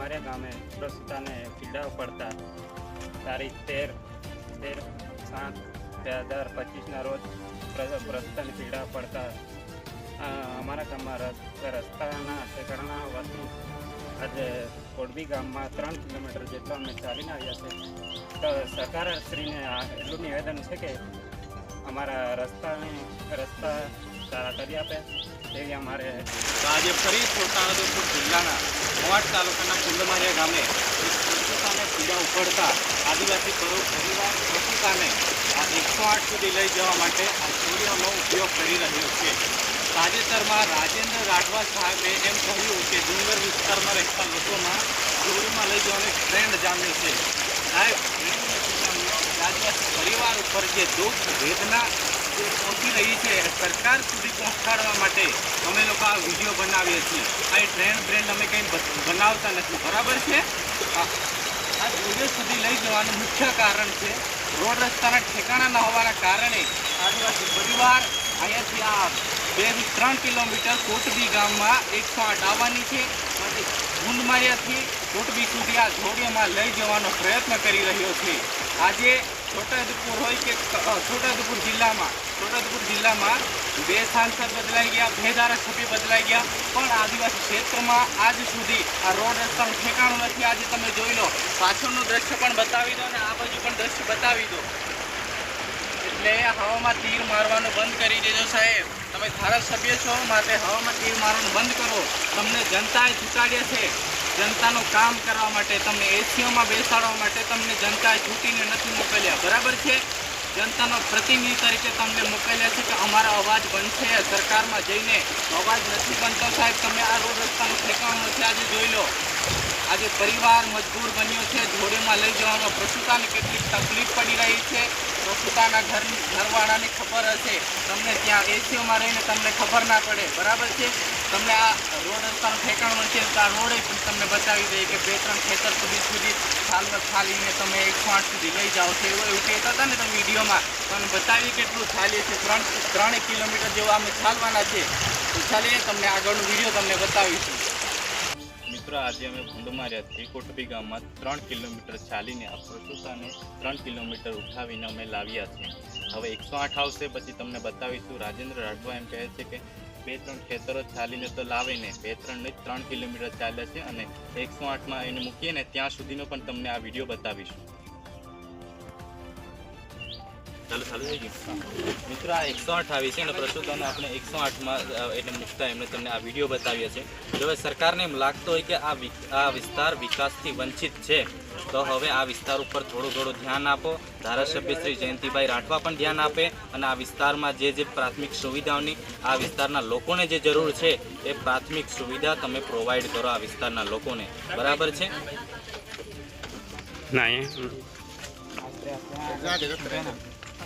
અમારા ગામે પ્રસૂતાને પીડાઓ પડતા તારીખ તેર તેર, સાત, બે હજાર પચીસના રોજ પ્ર- પ્રસૂતાને પીડા પડતા અમારા ગામમાં રસ્તાના ઠેકાણા હોવાથી આજે કોડબી ગામમાં ત્રણ કિલોમીટર જેટલો અમે ચાલીને આવ્યા છે. તો સરકારશ્રીને એટલું નિવેદન છે કે અમારા રસ્તાને, રસ્તા સારા કરી આપે. એવી અમારે આજે ફરી છોટાઉદેપુર જિલ્લાના મોવાડ તાલુકાના કુંડમારિયા ગામે પોતાને પીડા ઉપડતા આદિવાસી પરો પરિવાર પોતાને આ એકસો આઠ સુધી લઈ જવા માટે આ સૂર્યનો ઉપયોગ કરી રહ્યો છે. તાજેતરમાં રાજેન્દ્ર રાઠવા સાહેબે એમ કહ્યું કે ડુંગર વિસ્તારમાં રહેતા લોકોમાં સૂર્યમાં લઈ જવાની ટ્રેન્ડ જામ્યો છે. સાહેબ આદિવાસી પરિવાર ઉપર જે દુઃખ, વેદના પહોંચી રહી છે. સરકાર સુધી પહોંચાડવા માટે અમે લોકો આ વીડિયો બનાવીએ છીએ. આ ટ્રેન્ડ બ્રેન્ડ અમે કંઈ બનાવતા નથી. બરાબર છે? આ વીડિયો સુધી લઈ જવાનું મુખ્ય કારણ છે. રોડ રસ્તાના ઠેકાણા ન હોવાના કારણે આદિવાસી પરિવાર અહીંયાથી આ બેથી ત્રણ કિલોમીટર કોટબી ગામમાં એકસો આઠ આવવાની છે. અને ગુંડમારિયાથી કોટબી સુધી આ જોડિયામાં લઈ જવાનો પ્રયત્ન કરી રહ્યો છે. આજે છોટાઉદેપુર હોય ક- છોટાઉદેપુર જિલ્લામાં છોટાઉદેપુર જિલ્લામાં બે સાંસદ બદલાઈ ગયા, બે ધારાસભ્ય બદલાઈ ગયા, પણ આદિવાસી ક્ષેત્રમાં આજ સુધી આ રોડ રસ્તાનું ઠેકાણું નથી. આજે તમે જોઈ લો, પાછળનું દ્રશ્ય પણ બતાવી દો અને આ બાજુ પણ દ્રશ્ય બતાવી દો. એટલે હવામાં તીર મારવાનું બંધ કરી દેજો સાહેબ. તમે ધારાસભ્ય છો, માટે હવામાં તીર મારવાનું બંધ કરો. તમને જનતાએ ચૂંટાડ્યા છે. જનતાનું કામ કરવા માટે તમને એસીઓમાં બેસાડવા માટે તમને જનતાએ ચૂંટીને નથી મોકલ્યા. બરાબર છે? જનતાનો પ્રતિનિધિ તરીકે તમને મોકલ્યા છે કે અમારા અવાજ બનશે સરકારમાં જઈને. અવાજ નથી બનતો સાહેબ. તમે આ રોડ રસ્તાનું ઠેકાણું નથી. આજે જોઈ લો. આજે પરિવાર મજબૂર બન્યો છે. જોડેમાં લઈ જવામાં પ્રસુતાને કેટલીક તકલીફ પડી રહી છે. પ્રસૂતાના ઘર ઘરવાળાને ખબર હશે. તમને ત્યાં એસીઓમાં રહીને તમને ખબર ના પડે. બરાબર છે? તમને આ રોડ રસ્તાનું ઠેકાણ મળશે તો આ રોડે પણ તમને બતાવી દઈએ કે બે ત્રણ ખેતર સુધી સુધી ચાલવા થાલીને તમે એકસો આઠ સુધી લઈ જાઓ છો. એવું એવું કહેતા હતા ને તમે વિડીયોમાં. તમને બતાવી કેટલું થાલીએ છે ત્રણ ત્રણેક કિલોમીટર જેવું અમે ચાલવાના છે તો ચાલીએ, તમને આગળનો વીડિયો તમને બતાવીશું. મિત્રો, આજે અમે ભૂંડમાર્યાથી કોટબી ગામમાં ત્રણ કિલોમીટર ચાલીને આ પ્રસુતાને ત્રણ કિલોમીટર ઉઠાવીને અમે લાવ્યા છીએ. હવે એકસો આઠ આવશે, પછી તમને બતાવીશું. રાજેન્દ્ર રાઠવા એમ કહે છે કે બે ત્રણ ખેતરો ચાલીને તો લાવે ને, બે ત્રણ નહીં, ત્રણ કિલોમીટર ચાલે છે અને એકસો આઠમાં એને મૂકીએ ને, ત્યાં સુધીનો પણ તમને આ વીડિયો બતાવીશું. ચાલુ ચાલુ થઈ ગયું મિત્રો આ એકસો આઠ આવી છે અને પ્રસૂતાને આપણે એકસો આઠમાં એટલે મૂકતા એમણે તમને આ વીડિયો બતાવ્યા છે. જો હવે સરકારને એમ લાગતો હોય કે આ વિ- આ વિસ્તાર વિકાસથી વંચિત છે તો હવે આ વિસ્તાર ઉપર થોડું થોડું ધ્યાન આપો. ધારાસભ્ય શ્રી જયંતિભાઈ રાઠવા પણ ધ્યાન આપે અને આ વિસ્તારમાં જે જે પ્રાથમિક સુવિધાઓની આ વિસ્તારના લોકોને જે જરૂર છે એ પ્રાથમિક સુવિધા તમે પ્રોવાઈડ કરો આ વિસ્તારના લોકોને. બરાબર છે? ના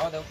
Tchau, đâu.